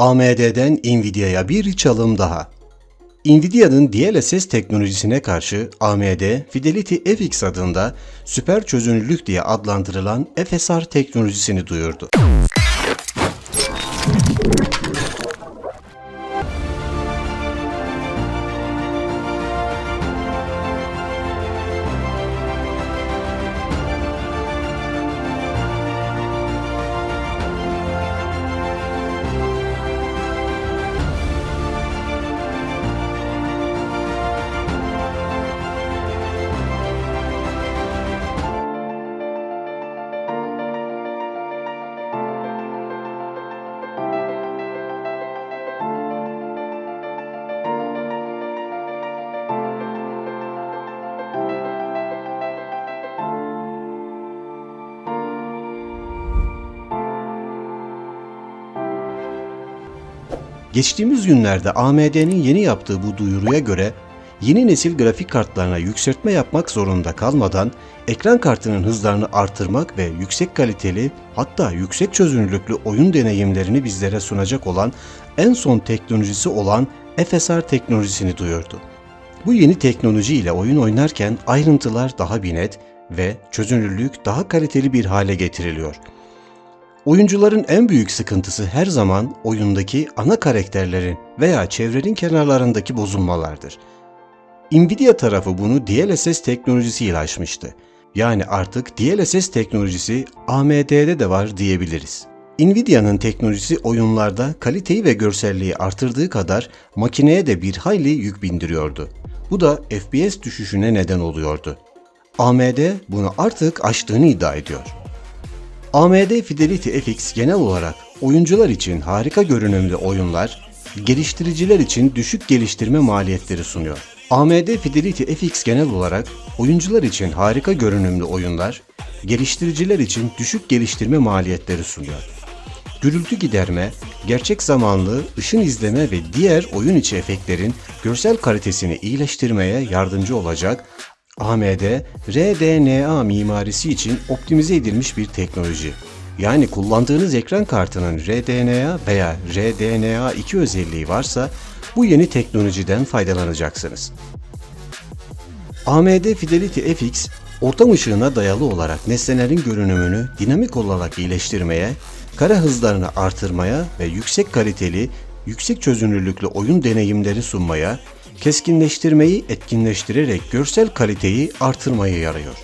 AMD'den Nvidia'ya bir çalım daha. Nvidia'nın DLSS teknolojisine karşı AMD Fidelity FX adında süper çözünürlük diye adlandırılan FSR teknolojisini duyurdu. Geçtiğimiz günlerde AMD'nin yeni yaptığı bu duyuruya göre yeni nesil grafik kartlarına yükseltme yapmak zorunda kalmadan ekran kartının hızlarını artırmak ve yüksek kaliteli hatta yüksek çözünürlüklü oyun deneyimlerini bizlere sunacak olan en son teknolojisi olan FSR teknolojisini duyurdu. Bu yeni teknoloji ile oyun oynarken ayrıntılar daha bir net ve çözünürlük daha kaliteli bir hale getiriliyor. Oyuncuların en büyük sıkıntısı her zaman oyundaki ana karakterlerin veya çevrenin kenarlarındaki bozulmalardır. Nvidia tarafı bunu DLSS teknolojisiyle aşmıştı. Yani artık DLSS teknolojisi AMD'de de var diyebiliriz. Nvidia'nın teknolojisi oyunlarda kaliteyi ve görselliği artırdığı kadar makineye de bir hayli yük bindiriyordu. Bu da FPS düşüşüne neden oluyordu. AMD bunu artık aştığını iddia ediyor. AMD Fidelity FX genel olarak oyuncular için harika görünümlü oyunlar, geliştiriciler için düşük geliştirme maliyetleri sunuyor. AMD Fidelity FX genel olarak oyuncular için harika görünümlü oyunlar, geliştiriciler için düşük geliştirme maliyetleri sunuyor. Gürültü giderme, gerçek zamanlı ışın izleme ve diğer oyun içi efektlerin görsel kalitesini iyileştirmeye yardımcı olacak AMD RDNA mimarisi için optimize edilmiş bir teknoloji. Yani kullandığınız ekran kartının RDNA veya RDNA2 özelliği varsa bu yeni teknolojiden faydalanacaksınız. AMD Fidelity FX, ortam ışığına dayalı olarak nesnelerin görünümünü dinamik olarak iyileştirmeye, kare hızlarını artırmaya ve yüksek kaliteli, yüksek çözünürlüklü oyun deneyimleri sunmaya, keskinleştirmeyi etkinleştirerek görsel kaliteyi artırmaya yarıyor.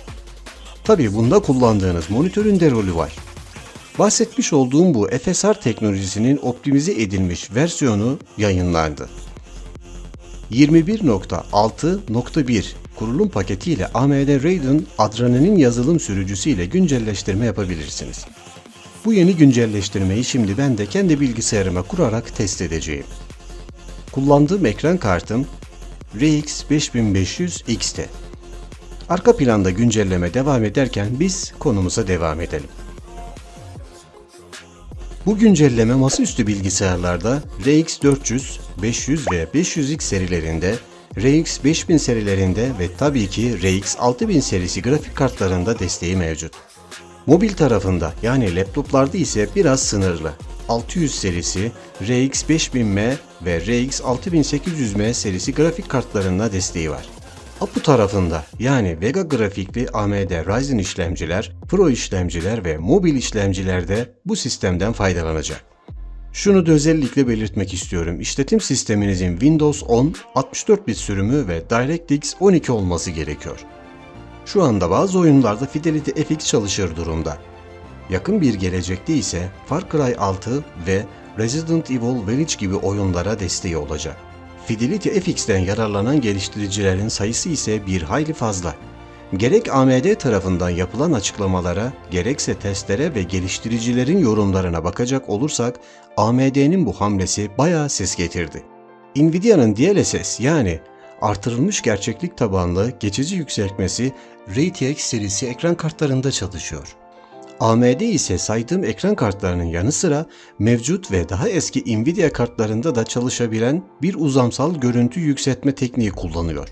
Tabi bunda kullandığınız monitörün de rolü var. Bahsetmiş olduğum bu FSR teknolojisinin optimize edilmiş versiyonu yayınlandı. 21.6.1 kurulum paketiyle AMD Radeon Adrenaline yazılım sürücüsü ile güncelleştirme yapabilirsiniz. Bu yeni güncelleştirmeyi şimdi ben de kendi bilgisayarıma kurarak test edeceğim. Kullandığım ekran kartım RX 5500 XT. Arka planda güncelleme devam ederken biz konumuza devam edelim. Bu güncelleme masaüstü bilgisayarlarda RX 400, 500 ve 500X serilerinde, RX 5000 serilerinde ve tabii ki RX 6000 serisi grafik kartlarında desteği mevcut. Mobil tarafında yani laptoplarda ise biraz sınırlı. 600 serisi, RX 5000M ve RX 6800M serisi grafik kartlarına desteği var. APU tarafında yani Vega grafikli AMD Ryzen işlemciler, Pro işlemciler ve mobil işlemcilerde bu sistemden faydalanacak. Şunu da özellikle belirtmek istiyorum. İşletim sisteminizin Windows 10, 64 bit sürümü ve DirectX 12 olması gerekiyor. Şu anda bazı oyunlarda Fidelity FX çalışır durumda. Yakın bir gelecekte ise Far Cry 6 ve Resident Evil Village gibi oyunlara desteği olacak. Fidelity FX'ten yararlanan geliştiricilerin sayısı ise bir hayli fazla. Gerek AMD tarafından yapılan açıklamalara, gerekse testlere ve geliştiricilerin yorumlarına bakacak olursak AMD'nin bu hamlesi bayağı ses getirdi. Nvidia'nın DLSS yani artırılmış gerçeklik tabanlı geçici yükseltmesi RTX serisi ekran kartlarında çalışıyor. AMD ise saydığım ekran kartlarının yanı sıra mevcut ve daha eski Nvidia kartlarında da çalışabilen bir uzamsal görüntü yükseltme tekniği kullanıyor.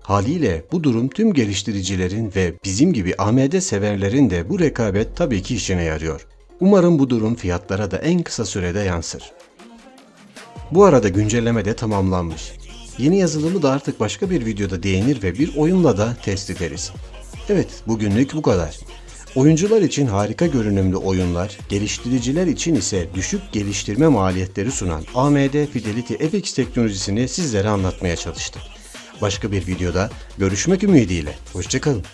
Haliyle bu durum tüm geliştiricilerin ve bizim gibi AMD severlerin de bu rekabet tabii ki işine yarıyor. Umarım bu durum fiyatlara da en kısa sürede yansır. Bu arada güncelleme de tamamlanmış. Yeni yazılımı da artık başka bir videoda değinir ve bir oyunla da test ederiz. Evet, bugünlük bu kadar. Oyuncular için harika görünümlü oyunlar, geliştiriciler için ise düşük geliştirme maliyetleri sunan AMD Fidelity FX teknolojisini sizlere anlatmaya çalıştım. Başka bir videoda görüşmek ümidiyle. Hoşçakalın.